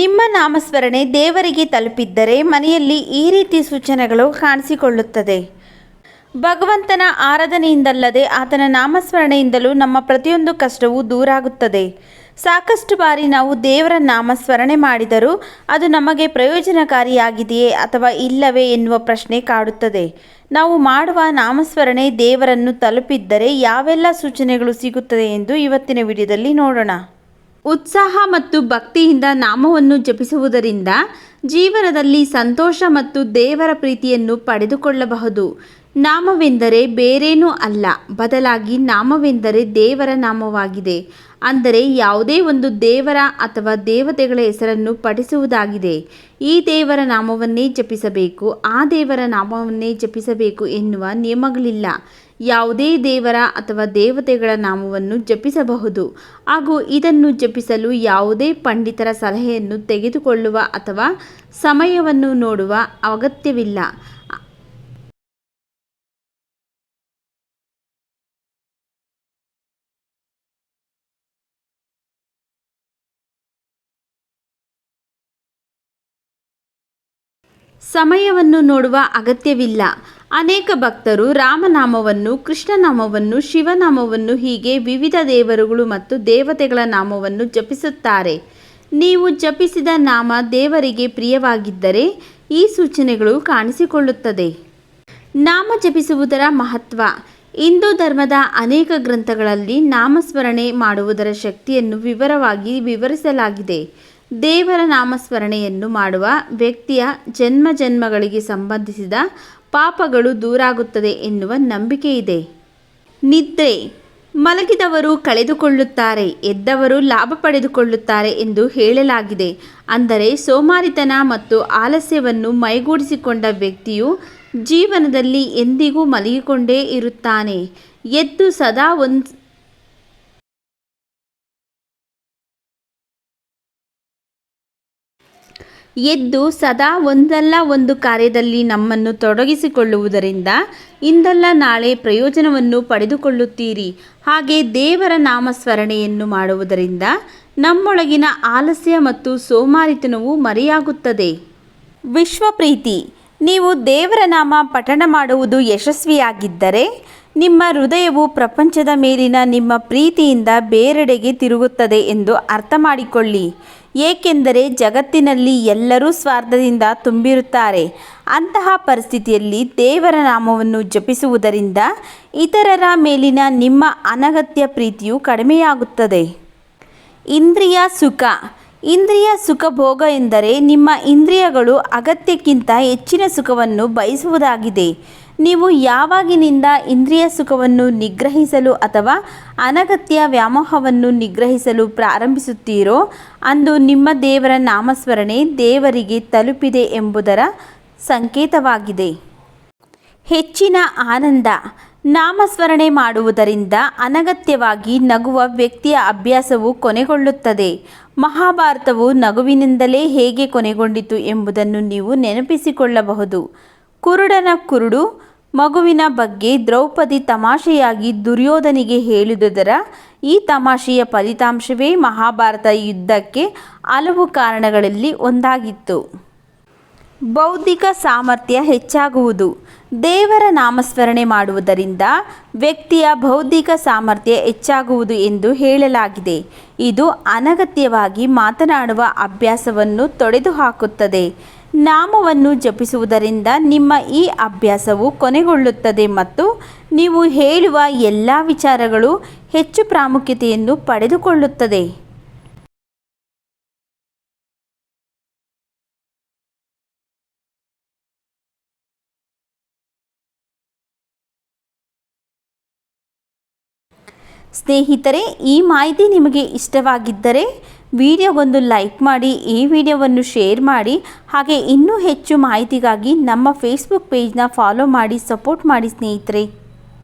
ನಿಮ್ಮ ನಾಮಸ್ಮರಣೆ ದೇವರಿಗೆ ತಲುಪಿದ್ದರೆ ಮನೆಯಲ್ಲಿ ಈ ರೀತಿ ಸೂಚನೆಗಳು ಕಾಣಿಸಿಕೊಳ್ಳುತ್ತದೆ. ಭಗವಂತನ ಆರಾಧನೆಯಿಂದಲ್ಲದೆ ಆತನ ನಾಮಸ್ಮರಣೆಯಿಂದಲೂ ನಮ್ಮ ಪ್ರತಿಯೊಂದು ಕಷ್ಟವೂ ದೂರಾಗುತ್ತದೆ. ಸಾಕಷ್ಟು ಬಾರಿ ನಾವು ದೇವರ ನಾಮಸ್ಮರಣೆ ಮಾಡಿದರೂ ಅದು ನಮಗೆ ಪ್ರಯೋಜನಕಾರಿಯಾಗಿದೆಯೇ ಅಥವಾ ಇಲ್ಲವೇ ಎನ್ನುವ ಪ್ರಶ್ನೆ ಕಾಡುತ್ತದೆ. ನಾವು ಮಾಡುವ ನಾಮಸ್ಮರಣೆ ದೇವರನ್ನು ತಲುಪಿದ್ದರೆ ಯಾವೆಲ್ಲ ಸೂಚನೆಗಳು ಸಿಗುತ್ತದೆ ಎಂದು ಇವತ್ತಿನ ವಿಡಿಯೋದಲ್ಲಿ ನೋಡೋಣ. ಉತ್ಸಾಹ ಮತ್ತು ಭಕ್ತಿಯಿಂದ ನಾಮವನ್ನು ಜಪಿಸುವುದರಿಂದ ಜೀವನದಲ್ಲಿ ಸಂತೋಷ ಮತ್ತು ದೇವರ ಪ್ರೀತಿಯನ್ನು ಪಡೆದುಕೊಳ್ಳಬಹುದು. ನಾಮವೆಂದರೆ ಬೇರೇನೂ ಅಲ್ಲ, ಬದಲಾಗಿ ನಾಮವೆಂದರೆ ದೇವರ ನಾಮವಾಗಿದೆ. ಅಂದರೆ ಯಾವುದೇ ಒಂದು ದೇವರ ಅಥವಾ ದೇವತೆಗಳ ಹೆಸರನ್ನು ಪಠಿಸುವುದಾಗಿದೆ. ಈ ದೇವರ ನಾಮವನ್ನೇ ಜಪಿಸಬೇಕು, ಆ ದೇವರ ನಾಮವನ್ನೇ ಜಪಿಸಬೇಕು ಎನ್ನುವ ನಿಯಮಗಳಿಲ್ಲ. ಯಾವುದೇ ದೇವರ ಅಥವಾ ದೇವತೆಗಳ ನಾಮವನ್ನು ಜಪಿಸಬಹುದು. ಹಾಗೂ ಇದನ್ನು ಜಪಿಸಲು ಯಾವುದೇ ಪಂಡಿತರ ಸಲಹೆಯನ್ನು ತೆಗೆದುಕೊಳ್ಳುವ ಅಥವಾ ಸಮಯವನ್ನು ನೋಡುವ ಅಗತ್ಯವಿಲ್ಲ. ಸಮಯವನ್ನು ನೋಡುವ ಅಗತ್ಯವಿಲ್ಲ. ಅನೇಕ ಭಕ್ತರು ರಾಮನಾಮವನ್ನು, ಕೃಷ್ಣನಾಮವನ್ನು, ಶಿವನಾಮವನ್ನು, ಹೀಗೆ ವಿವಿಧ ದೇವರುಗಳು ಮತ್ತು ದೇವತೆಗಳ ನಾಮವನ್ನು ಜಪಿಸುತ್ತಾರೆ. ನೀವು ಜಪಿಸಿದ ನಾಮ ದೇವರಿಗೆ ಪ್ರಿಯವಾಗಿದ್ದರೆ ಈ ಸೂಚನೆಗಳು ಕಾಣಿಸಿಕೊಳ್ಳುತ್ತದೆ. ನಾಮ ಜಪಿಸುವುದರ ಮಹತ್ವ. ಹಿಂದೂ ಧರ್ಮದ ಅನೇಕ ಗ್ರಂಥಗಳಲ್ಲಿ ನಾಮಸ್ಮರಣೆ ಮಾಡುವುದರ ಶಕ್ತಿಯನ್ನು ವಿವರವಾಗಿ ವಿವರಿಸಲಾಗಿದೆ. ದೇವರ ನಾಮಸ್ಮರಣೆಯನ್ನು ಮಾಡುವ ವ್ಯಕ್ತಿಯ ಜನ್ಮ ಜನ್ಮಗಳಿಗೆ ಸಂಬಂಧಿಸಿದ ಪಾಪಗಳು ದೂರಾಗುತ್ತದೆ ಎನ್ನುವ ನಂಬಿಕೆ ಇದೆ ನಿದ್ರೆ, ಮಲಗಿದವರು ಕಳೆದುಕೊಳ್ಳುತ್ತಾರೆ, ಎದ್ದವರು ಲಾಭ ಪಡೆದುಕೊಳ್ಳುತ್ತಾರೆ ಎಂದು ಹೇಳಲಾಗಿದೆ. ಅಂದರೆ ಸೋಮಾರಿತನ ಮತ್ತು ಆಲಸ್ಯವನ್ನು ಮೈಗೂಡಿಸಿಕೊಂಡ ವ್ಯಕ್ತಿಯು ಜೀವನದಲ್ಲಿ ಎಂದಿಗೂ ಮಲಗಿಕೊಂಡೇ ಇರುತ್ತಾನೆ. ಎದ್ದು ಸದಾ ಒಂದು ಎದ್ದು ಸದಾ ಒಂದಲ್ಲ ಒಂದು ಕಾರ್ಯದಲ್ಲಿ ನಮ್ಮನ್ನು ತೊಡಗಿಸಿಕೊಳ್ಳುವುದರಿಂದ ಇಂದಲ್ಲ ನಾಳೆ ಪ್ರಯೋಜನವನ್ನು ಪಡೆದುಕೊಳ್ಳುತ್ತೀರಿ. ಹಾಗೆ ದೇವರ ನಾಮಸ್ಮರಣೆಯನ್ನು ಮಾಡುವುದರಿಂದ ನಮ್ಮೊಳಗಿನ ಆಲಸ್ಯ ಮತ್ತು ಸೋಮಾರಿತನವು ಮರೆಯಾಗುತ್ತದೆ. ವಿಶ್ವಪ್ರೀತಿ, ನೀವು ದೇವರ ನಾಮ ಪಠಣ ಮಾಡುವುದು ಯಶಸ್ವಿಯಾಗಿದ್ದರೆ ನಿಮ್ಮ ಹೃದಯವು ಪ್ರಪಂಚದ ಮೇಲಿನ ನಿಮ್ಮ ಪ್ರೀತಿಯಿಂದ ಬೇರೆಡೆಗೆ ತಿರುಗುತ್ತದೆ ಎಂದು ಅರ್ಥ ಮಾಡಿಕೊಳ್ಳಿ. ಏಕೆಂದರೆ ಜಗತ್ತಿನಲ್ಲಿ ಎಲ್ಲರೂ ಸ್ವಾರ್ಥದಿಂದ ತುಂಬಿರುತ್ತಾರೆ. ಅಂತಹ ಪರಿಸ್ಥಿತಿಯಲ್ಲಿ ದೇವರ ನಾಮವನ್ನು ಜಪಿಸುವುದರಿಂದ ಇತರರ ಮೇಲಿನ ನಿಮ್ಮ ಅನಗತ್ಯ ಪ್ರೀತಿಯು ಕಡಿಮೆಯಾಗುತ್ತದೆ. ಇಂದ್ರಿಯ ಸುಖ. ಇಂದ್ರಿಯ ಸುಖ ಭೋಗ ಎಂದರೆ ನಿಮ್ಮ ಇಂದ್ರಿಯಗಳು ಅಗತ್ಯಕ್ಕಿಂತ ಹೆಚ್ಚಿನ ಸುಖವನ್ನು ಬಯಸುವುದಾಗಿದೆ. ನೀವು ಯಾವಾಗಿನಿಂದ ಇಂದ್ರಿಯ ಸುಖವನ್ನು ನಿಗ್ರಹಿಸಲು ಅಥವಾ ಅನಗತ್ಯ ವ್ಯಾಮೋಹವನ್ನು ನಿಗ್ರಹಿಸಲು ಪ್ರಾರಂಭಿಸುತ್ತೀರೋ, ಅಂದು ನಿಮ್ಮ ದೇವರ ನಾಮಸ್ಮರಣೆ ದೇವರಿಗೆ ತಲುಪಿದೆ ಎಂಬುದರ ಸಂಕೇತವಾಗಿದೆ. ಹೆಚ್ಚಿನ ಆನಂದ, ನಾಮಸ್ಮರಣೆ ಮಾಡುವುದರಿಂದ ಅನಗತ್ಯವಾಗಿ ನಗುವ ವ್ಯಕ್ತಿಯ ಅಭ್ಯಾಸವು ಕೊನೆಗೊಳ್ಳುತ್ತದೆ. ಮಹಾಭಾರತವು ನಗುವಿನಿಂದಲೇ ಹೇಗೆ ಕೊನೆಗೊಂಡಿತು ಎಂಬುದನ್ನು ನೀವು ನೆನಪಿಸಿಕೊಳ್ಳಬಹುದು. ಕುರುಡನ ಕುರುಡು ಮಗುವಿನ ಬಗ್ಗೆ ದ್ರೌಪದಿ ತಮಾಷೆಯಾಗಿ ದುರ್ಯೋಧನಿಗೆ ಹೇಳಿದುದರ ಈ ತಮಾಷೆಯ ಫಲಿತಾಂಶವೇ ಮಹಾಭಾರತ ಯುದ್ಧಕ್ಕೆ ಹಲವು ಕಾರಣಗಳಲ್ಲಿ ಒಂದಾಗಿತ್ತು. ಬೌದ್ಧಿಕ ಸಾಮರ್ಥ್ಯ ಹೆಚ್ಚಾಗುವುದು. ದೇವರ ನಾಮಸ್ಮರಣೆ ಮಾಡುವುದರಿಂದ ವ್ಯಕ್ತಿಯ ಬೌದ್ಧಿಕ ಸಾಮರ್ಥ್ಯ ಹೆಚ್ಚಾಗುವುದು ಎಂದು ಹೇಳಲಾಗಿದೆ. ಇದು ಅನಗತ್ಯವಾಗಿ ಮಾತನಾಡುವ ಅಭ್ಯಾಸವನ್ನು ತೊಡೆದುಹಾಕುತ್ತದೆ. ನಾಮವನ್ನು ಜಪಿಸುವುದರಿಂದ ನಿಮ್ಮ ಈ ಅಭ್ಯಾಸವು ಕೊನೆಗೊಳ್ಳುತ್ತದೆ ಮತ್ತು ನೀವು ಹೇಳುವ ಎಲ್ಲ ವಿಚಾರಗಳು ಹೆಚ್ಚು ಪ್ರಾಮುಖ್ಯತೆಯನ್ನು ಪಡೆದುಕೊಳ್ಳುತ್ತದೆ. ಸ್ನೇಹಿತರೆ, ಈ ಮಾಹಿತಿ ನಿಮಗೆ ಇಷ್ಟವಾಗಿದ್ದರೆ ವಿಡಿಯೋಗೊಂದು ಲೈಕ್ ಮಾಡಿ, ಈ ವಿಡಿಯೋವನ್ನು ಶೇರ್ ಮಾಡಿ, ಹಾಗೆ ಇನ್ನೂ ಹೆಚ್ಚು ಮಾಹಿತಿಗಾಗಿ ನಮ್ಮ ಫೇಸ್ಬುಕ್ ಪೇಜ್ನ ಫಾಲೋ ಮಾಡಿ ಸಪೋರ್ಟ್ ಮಾಡಿ ಸ್ನೇಹಿತರೆ.